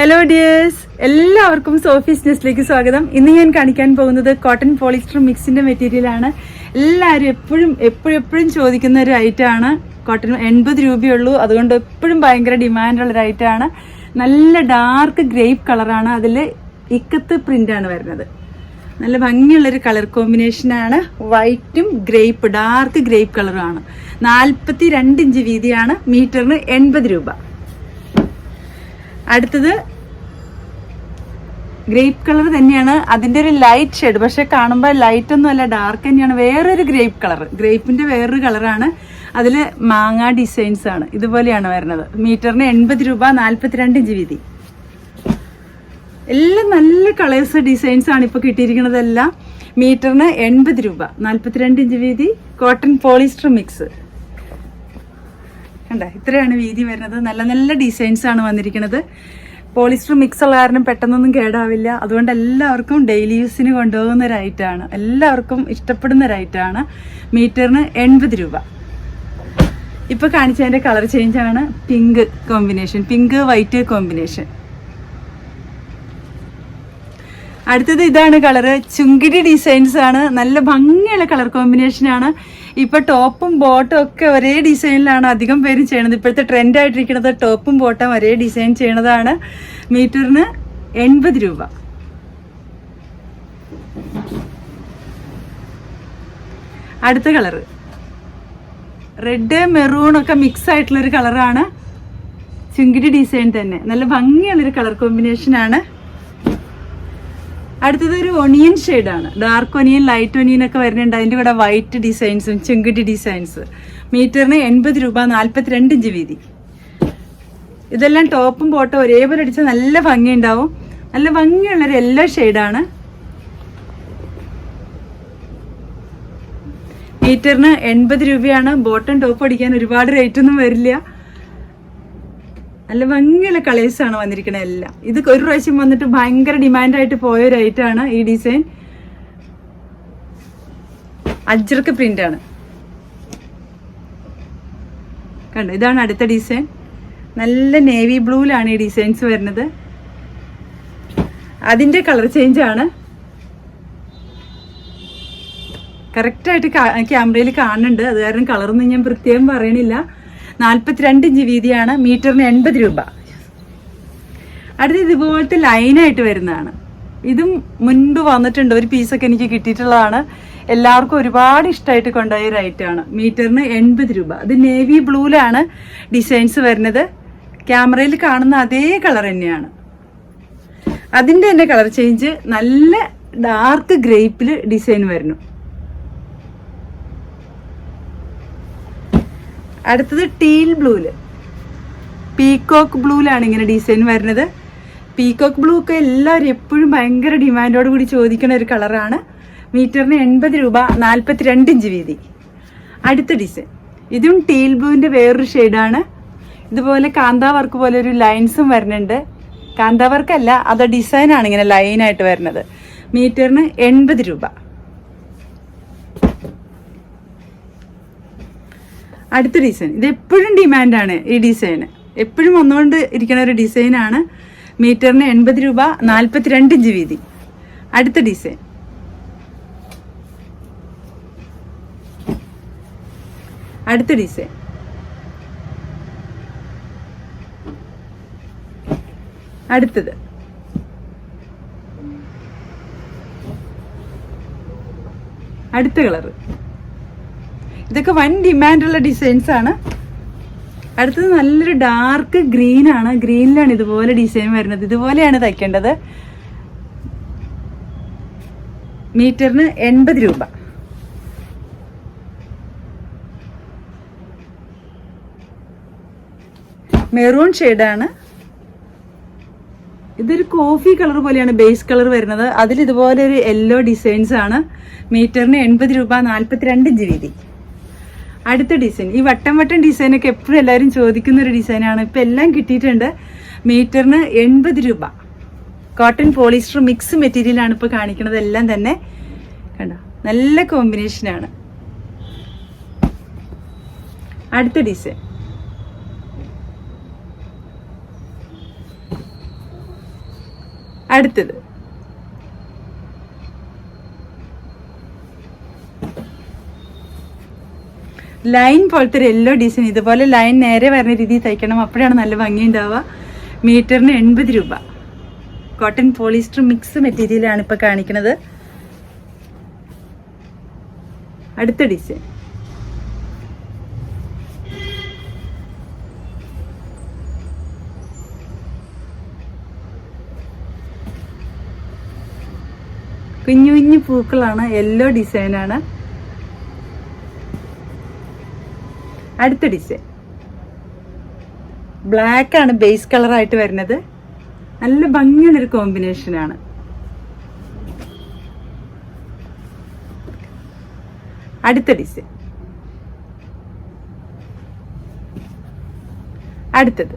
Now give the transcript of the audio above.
Hello dears എല്ലാവർക്കും Sophie's ന്യൂസിലേക്ക് സ്വാഗതം. ഇന്ന് ഞാൻ കാണിക്കാൻ പോകുന്നത് കോട്ടൺ പോളിസ്റ്റർ മിക്സിന്റെ മെറ്റീരിയൽ ആണ്. എല്ലാവരും എപ്പോഴും എപ്പോഴും എപ്പോഴും ചോദിക്കുന്ന ഒരു ഐറ്റം ആണ്. കോട്ടൺ എൺപത് രൂപയുള്ളൂ. അതുകൊണ്ട് എപ്പോഴും ഭയങ്കര ഡിമാൻഡുള്ള ഒരു ഐറ്റം ആണ്. നല്ല ഡാർക്ക് ഗ്രേപ്പ് കളറാണ് അതിൽ ഇക്കത്ത് പ്രിന്റ് ആണ് വരുന്നത്. നല്ല ഭംഗിയുള്ളൊരു കളർ കോമ്പിനേഷനാണ് വൈറ്റും ഗ്രേപ്പ് ഡാർക്ക് ഗ്രേപ്പ് കളറുമാണ് നാൽപ്പത്തി രണ്ട് ഇഞ്ച് വീതിയാണ്. മീറ്ററിന് എൺപത് രൂപ. അടുത്തത് ഗ്രേപ്പ് കളർ തന്നെയാണ്. അതിന്റെ ഒരു ലൈറ്റ് ഷെയ്ഡ് പക്ഷെ കാണുമ്പോൾ ലൈറ്റ് ഒന്നും അല്ല ഡാർക്ക് തന്നെയാണ്. വേറൊരു ഗ്രേപ്പ് കളർ. ഗ്രേപ്പിന്റെ വേറൊരു കളറാണ് അതിൽ മാങ്ങ ഡിസൈൻസ് ആണ്. ഇതുപോലെയാണ് വരുന്നത്. മീറ്ററിന് എൺപത് രൂപ നാൽപ്പത്തിരണ്ട് ഇഞ്ച് വീതി. എല്ലാം നല്ല കളേഴ്സ് ഡിസൈൻസ് ആണ് ഇപ്പോൾ കിട്ടിയിരിക്കുന്നതെല്ലാം മീറ്ററിന് എൺപത് രൂപ നാൽപ്പത്തിരണ്ട് ഇഞ്ച് വീതി. കോട്ടൺ പോളിസ്റ്റർ മിക്സ് കണ്ട? ഇത്രയാണ് വീതി വരുന്നത്. നല്ല നല്ല ഡിസൈൻസ് ആണ് വന്നിരിക്കുന്നത്. പോളിസ്റ്റർ മിക്സ് ഉള്ള കാരണം പെട്ടെന്നൊന്നും കേടാവില്ല. അതുകൊണ്ട് എല്ലാവർക്കും ഡെയിലി യൂസിന് കൊണ്ടുപോകുന്ന ഒരു ഐറ്റമാണ് എല്ലാവർക്കും ഇഷ്ടപ്പെടുന്ന ഒരു ഐറ്റമാണ് മീറ്ററിന് എൺപത് രൂപ. ഇപ്പൊ കാണിച്ചതിന്റെ കളർ ചേഞ്ച് ആണ് pink combination pink white combination അടുത്തത് ഇതാണ് കളറ് ചുങ്കിടി ഡിസൈൻസ് ആണ്. നല്ല ഭംഗിയുള്ള കളർ കോമ്പിനേഷൻ ആണ്. ഇപ്പൊ ടോപ്പും ബോട്ടും ഒക്കെ ഒരേ ഡിസൈനിലാണ് അധികം പേരും ചെയ്യണത്. ഇപ്പോഴത്തെ ട്രെൻഡ് ആയിട്ടിരിക്കുന്നത് ടോപ്പും ബോട്ടും ഒരേ ഡിസൈൻ ചെയ്യണതാണ്. മീറ്ററിന് എൺപത് രൂപ. അടുത്ത കളറ് റെഡ് മെറൂൺ ഒക്കെ മിക്സ് ആയിട്ടുള്ള ഒരു കളറാണ് ചുങ്കിടി ഡിസൈൻ തന്നെ. നല്ല ഭംഗിയുള്ളൊരു കളർ കോമ്പിനേഷൻ ആണ്. അടുത്തത് ഒരു ഒണിയൻ ആണ് ഡാർക്ക് ഒനിയൻ ലൈറ്റ് ഒനിയൻ ഒക്കെ വരുന്നുണ്ട്. അതിന്റെ കൂടെ വൈറ്റ് ഡിസൈൻസും ചെങ്കുട്ടി ഡിസൈൻസ് മീറ്ററിന് എൺപത് രൂപ നാൽപ്പത്തിരണ്ട് ഇഞ്ച് വീതി. ഇതെല്ലാം ടോപ്പും ബോട്ടും ഒരേപോലെ അടിച്ചാൽ നല്ല ഭംഗിയുണ്ടാവും. നല്ല ഭംഗിയുള്ളൊരു എല്ലാ ഷെയ്ഡാണ്. മീറ്ററിന് എൺപത് രൂപയാണ്. ബോട്ടം ടോപ്പ് അടിക്കാൻ ഒരുപാട് റേറ്റ് ഒന്നും വരില്ല. നല്ല ഭംഗിയുള്ള കളേഴ്സ് ആണ് വന്നിരിക്കുന്നത് എല്ലാം. ഇത് ഒരു പ്രാവശ്യം വന്നിട്ട് ഭയങ്കര ഡിമാൻഡായിട്ട് പോയ ഒരു ആണ് ഈ ഡിസൈൻ അജ്രക്ക് പ്രിന്റ് ആണ്. കണ്ടോ? ഇതാണ് അടുത്ത ഡിസൈൻ നല്ല നേവി ബ്ലൂവിലാണ് ഈ ഡിസൈൻസ് വരുന്നത്. അതിന്റെ കളർ ചേഞ്ച് ആണ്. കറക്റ്റായിട്ട് ക്യാമറയിൽ കാണുന്നുണ്ട്. അത് കാരണം കളറൊന്നും ഞാൻ പ്രത്യേകം പറയണില്ല. നാൽപ്പത്തിരണ്ട് ഇഞ്ച് വീതിയാണ് മീറ്ററിന് എൺപത് രൂപ. അടുത്ത ഇതുപോലത്തെ ലൈനായിട്ട് വരുന്നതാണ്. ഇതും മുൻപ് വന്നിട്ടുണ്ട്. ഒരു പീസൊക്കെ എനിക്ക് കിട്ടിയിട്ടുള്ളതാണ്. എല്ലാവർക്കും ഒരുപാട് ഇഷ്ടമായിട്ട് കൊണ്ടുപോയ ഒരു ഐറ്റമാണ് മീറ്ററിന് എൺപത് രൂപ. അത് നേവി ബ്ലൂവിലാണ് ഡിസൈൻസ് വരുന്നത്. ക്യാമറയിൽ കാണുന്ന അതേ കളർ തന്നെയാണ്. അതിന്റെ തന്നെ കളർ ചേഞ്ച് നല്ല ഡാർക്ക് ഗ്രേപ്പിൽ ഡിസൈൻ വരുന്നു. അടുത്തത് ടീൽ ബ്ലൂൽ പീകോക്ക് ബ്ലൂലാണ് ഇങ്ങനെ ഡിസൈൻ വരുന്നത്. പീകോക്ക് ബ്ലൂ ഒക്കെ എല്ലാവരും എപ്പോഴും ഭയങ്കര ഡിമാൻഡോട് കൂടി ചോദിക്കുന്ന ഒരു കളറാണ് മീറ്ററിന് എൺപത് രൂപ നാൽപ്പത്തിരണ്ട് ഇഞ്ച് വീതി. അടുത്ത ഡിസൈൻ ഇതും ടീൽ ബ്ലൂവിന്റെ വേറൊരു ഷെയ്ഡാണ് ഇതുപോലെ കാന്താ വർക്ക് പോലെ ഒരു ലൈൻസും വരുന്നുണ്ട്. കാന്താ വർക്കല്ല അത് ഡിസൈനാണ് ഇങ്ങനെ ലൈനായിട്ട് വരുന്നത്. മീറ്ററിന് എൺപത് രൂപ. അടുത്ത ഡിസൈൻ ഇത് എപ്പോഴും ഡിമാൻഡാണ് ഈ ഡിസൈൻ എപ്പോഴും വന്നുകൊണ്ട് ഇരിക്കുന്ന ഒരു ഡിസൈനാണ് മീറ്ററിന് എൺപത് രൂപ നാൽപ്പത്തിരണ്ട് ഇഞ്ച് വീതി. അടുത്ത ഡിസൈൻ അടുത്ത ഡിസൈൻ അടുത്തത്. അടുത്ത കളറ് ഇതൊക്കെ വൻ ഡിമാൻഡുള്ള ഡിസൈൻസ് ആണ്. അടുത്തത് നല്ലൊരു ഡാർക്ക് ഗ്രീൻ ആണ്. ഗ്രീനിലാണ് ഇതുപോലെ ഡിസൈൻ വരുന്നത്. ഇതുപോലെയാണ് തയ്ക്കേണ്ടത്. മീറ്ററിന് എൺപത് രൂപ. മെറൂൺ ഷെയ്ഡാണ് ഇതൊരു കോഫി കളർ പോലെയാണ് ബേസ് കളർ വരുന്നത്. അതിൽ ഇതുപോലെ ഒരു യെല്ലോ ഡിസൈൻസ് ആണ്. മീറ്ററിന് എൺപത് രൂപ നാൽപ്പത്തിരണ്ട് ഇഞ്ച് വീതി അടുത്ത ഡിസൈൻ ഈ വട്ടം വട്ടം ഡിസൈനൊക്കെ എപ്പോഴും എല്ലാവരും ചോദിക്കുന്ന ഒരു ഡിസൈനാണ് ഇപ്പം എല്ലാം കിട്ടിയിട്ടുണ്ട്. മീറ്ററിന് എൺപത് രൂപ. കോട്ടൺ പോളിസ്റ്റർ മിക്സ് മെറ്റീരിയലാണ് ഇപ്പോൾ കാണിക്കുന്നത്. എല്ലാം തന്നെ കണ്ടോ? നല്ല കോമ്പിനേഷനാണ് അടുത്ത ഡിസൈൻ അടുത്തത്. ലൈൻ പോലത്തെ ഒരു യെല്ലോ ഡിസൈൻ ഇതുപോലെ ലൈൻ നേരെ വരുന്ന രീതിയിൽ തയ്ക്കണം. അപ്പോഴാണ് നല്ല ഭംഗി ഉണ്ടാവുക മീറ്ററിന് എൺപത് രൂപ. കോട്ടൺ പോളിസ്റ്റർ മിക്സ് മെറ്റീരിയലാണ് ഇപ്പോൾ കാണിക്കുന്നത്. അടുത്ത ഡിസൈൻ കുഞ്ഞു കുഞ്ഞു പൂക്കളാണ് യെല്ലോ ഡിസൈനാണ് അടുത്ത ഡിസൈൻ ബ്ലാക്ക് ആണ് ബേസ് കളറായിട്ട് വരുന്നത്. നല്ല ഭംഗിയുള്ളൊരു കോമ്പിനേഷനാണ് അടുത്ത ഡിസൈൻ അടുത്തത്.